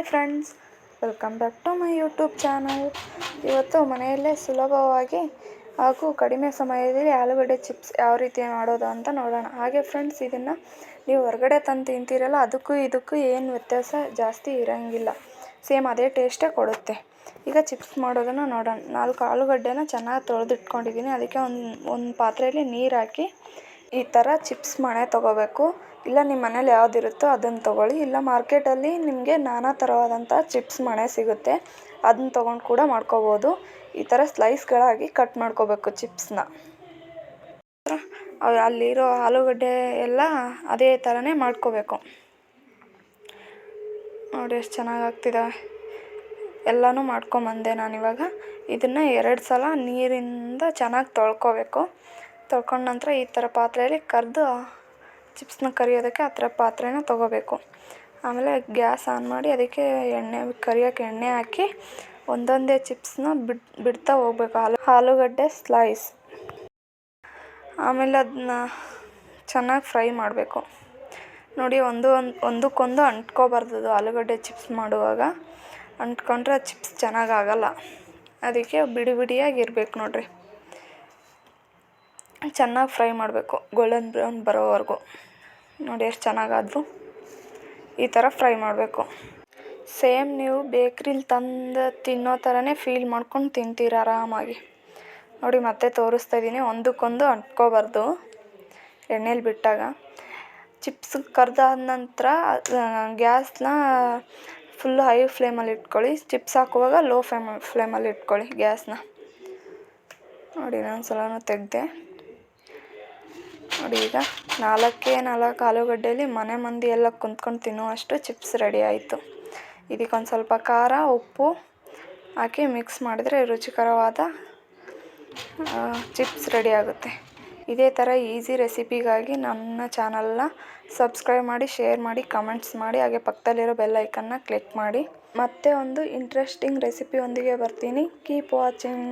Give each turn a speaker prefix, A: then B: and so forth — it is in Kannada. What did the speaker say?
A: Hi friends, welcome back to my YouTube channel. ಇವತ್ತು ಮನೆಯಲ್ಲೇ ಸುಲಭವಾಗಿ ಹಾಗೂ ಕಡಿಮೆ ಸಮಯದಲ್ಲಿ ಆಲೂಗಡ್ಡೆ ಚಿಪ್ಸ್ ಯಾವ ರೀತಿ ಮಾಡೋದು ಅಂತ ನೋಡೋಣ. ಹಾಗೆ ಫ್ರೆಂಡ್ಸ್, ಇದನ್ನು ನೀವು ಹೊರಗಡೆ ತಂದು ತಿಂತೀರಲ್ಲ, ಅದಕ್ಕೂ ಇದಕ್ಕೂ ಏನು ವ್ಯತ್ಯಾಸ ಜಾಸ್ತಿ ಇರೋಂಗಿಲ್ಲ. ಸೇಮ್ ಅದೇ ಟೇಸ್ಟೇ ಕೊಡುತ್ತೆ. ಈಗ ಚಿಪ್ಸ್ ಮಾಡೋದನ್ನು ನೋಡೋಣ. ನಾಲ್ಕು ಆಲೂಗಡ್ಡೆನ ಚೆನ್ನಾಗಿ ತೊಳೆದಿಟ್ಕೊಂಡಿದ್ದೀನಿ. ಅದಕ್ಕೆ ಒಂದು ಒಂದು ಪಾತ್ರೆಯಲ್ಲಿ ನೀರು ಹಾಕಿ ಈ ಥರ ಚಿಪ್ಸ್ ಮಣೆ ತೊಗೋಬೇಕು. ಇಲ್ಲ ನಿಮ್ಮ ಮನೇಲಿ ಯಾವುದಿರುತ್ತೋ ಅದನ್ನು ತೊಗೊಳ್ಳಿ. ಇಲ್ಲ ಮಾರ್ಕೆಟಲ್ಲಿ ನಿಮಗೆ ನಾನಾ ಥರವಾದಂಥ ಚಿಪ್ಸ್ ಮಣೆ ಸಿಗುತ್ತೆ. ಅದನ್ನ ತೊಗೊಂಡು ಕೂಡ ಮಾಡ್ಕೋಬೋದು. ಈ ಥರ ಸ್ಲೈಸ್ಗಳಾಗಿ ಕಟ್ ಮಾಡ್ಕೋಬೇಕು ಚಿಪ್ಸ್ನ ಅವ್ ಅಲ್ಲಿರೋ ಆಲೂಗಡ್ಡೆ ಎಲ್ಲ ಅದೇ ಥರನೇ ಮಾಡ್ಕೋಬೇಕು. ನೋಡಿ ಎಷ್ಟು ಚೆನ್ನಾಗಿ ಆಗ್ತಿದ್ದಾವೆ ಎಲ್ಲನೂ ಮಾಡ್ಕೊಂಬಂದೆ ನಾನಿವಾಗ ಇದನ್ನು ಎರಡು ಸಲ ನೀರಿಂದ ಚೆನ್ನಾಗಿ ತೊಳ್ಕೊಬೇಕು. ತೊಳ್ಕೊಂಡ ನಂತರ ಈ ಥರ ಪಾತ್ರೆಯಲ್ಲಿ ಕರೆದು ಚಿಪ್ಸ್ನ ಕರಿಯೋದಕ್ಕೆ ಆ ಥರ ಪಾತ್ರೆನ ತೊಗೋಬೇಕು. ಆಮೇಲೆ ಗ್ಯಾಸ್ ಆನ್ ಮಾಡಿ ಅದಕ್ಕೆ ಎಣ್ಣೆ ಕರಿಯೋಕ್ಕೆ ಎಣ್ಣೆ ಹಾಕಿ ಒಂದೊಂದೇ ಚಿಪ್ಸ್ನ ಬಿಡ್, ಬಿಡ್ತಾ ಹೋಗ್ಬೇಕು. ಆಲೂ ಆಲೂಗಡ್ಡೆ ಸ್ಲೈಸ್. ಆಮೇಲೆ ಅದನ್ನ ಚೆನ್ನಾಗಿ ಫ್ರೈ ಮಾಡಬೇಕು. ನೋಡಿ, ಒಂದು ಒಂದು ಒಂದಕ್ಕೊಂದು ಅಂಟ್ಕೋಬಾರ್ದು ಆಲೂಗಡ್ಡೆ ಚಿಪ್ಸ್ ಮಾಡುವಾಗ. ಅಂಟ್ಕೊಂಡ್ರೆ ಚಿಪ್ಸ್ ಚೆನ್ನಾಗಿ ಆಗಲ್ಲ. ಅದಕ್ಕೆ ಬಿಡಿ ಬಿಡಿಯಾಗಿ ಇರಬೇಕು ನೋಡಿರಿ. ಚೆನ್ನಾಗಿ ಫ್ರೈ ಮಾಡಬೇಕು. ಗೋಲ್ಡನ್ ಬ್ರೌನ್ ಬರೋವರೆಗೂ. ನೋಡಿ ಎಷ್ಟು ಚೆನ್ನಾಗಾದ್ವು ಈ ಥರ ಫ್ರೈ ಮಾಡಬೇಕು. ಸೇಮ್ ನೀವು ಬೇಕ್ರಿಲಿ ತಂದು ತಿನ್ನೋ ಥರನೇ ಫೀಲ್ ಮಾಡ್ಕೊಂಡು ತಿಂತೀರ ಆರಾಮಾಗಿ. ನೋಡಿ ಮತ್ತೆ ತೋರಿಸ್ತಾ ಇದ್ದೀನಿ ಒಂದಕ್ಕೊಂದು ಅಂಟ್ಕೋಬಾರ್ದು. ಎಣ್ಣೆಲಿ ಬಿಟ್ಟಾಗ. ಚಿಪ್ಸ್ ಕರ್ದಾದ ನಂತರ ಗ್ಯಾಸ್ನ ಫುಲ್ ಹೈ ಫ್ಲೇಮಲ್ಲಿ ಇಟ್ಕೊಳ್ಳಿ. ಚಿಪ್ಸ್ ಹಾಕುವಾಗ ಲೋ ಫ್ಲೇಮ್ ಫ್ಲೇಮಲ್ಲಿ ಇಟ್ಕೊಳ್ಳಿ ಗ್ಯಾಸ್ನ. ನೋಡಿ ಇನ್ನೊಂದು ಸಲನೂ ತೆಗೆದೆ. ನೋಡಿ, ಈಗ ನಾಲ್ಕೇ ನಾಲ್ಕು ಆಲೂಗಡ್ಡೆಯಲ್ಲಿ ಮನೆ ಮಂದಿ ಎಲ್ಲ ಕುಂತ್ಕೊಂಡು ತಿನ್ನುವಷ್ಟು ಚಿಪ್ಸ್ ರೆಡಿ ಆಯಿತು. ಇದಕ್ಕೊಂದು ಸ್ವಲ್ಪ ಖಾರ, ಉಪ್ಪು ಹಾಕಿ ಮಿಕ್ಸ್ ಮಾಡಿದರೆ ರುಚಿಕರವಾದ ಚಿಪ್ಸ್ ರೆಡಿ ಆಗುತ್ತೆ. ಇದೇ ಥರ ಈಸಿ ರೆಸಿಪಿಗಾಗಿ ನನ್ನ ಚಾನಲ್ನ ಸಬ್ಸ್ಕ್ರೈಬ್ ಮಾಡಿ, ಶೇರ್ ಮಾಡಿ, ಕಮೆಂಟ್ಸ್ ಮಾಡಿ, ಹಾಗೆ ಪಕ್ಕದಲ್ಲಿರೋ ಬೆಲ್ ಐಕನ್ನ ಕ್ಲಿಕ್ ಮಾಡಿ. ಮತ್ತೆ ಒಂದು ಇಂಟ್ರೆಸ್ಟಿಂಗ್ ರೆಸಿಪಿಯೊಂದಿಗೆ ಬರ್ತೀನಿ. Keep watching.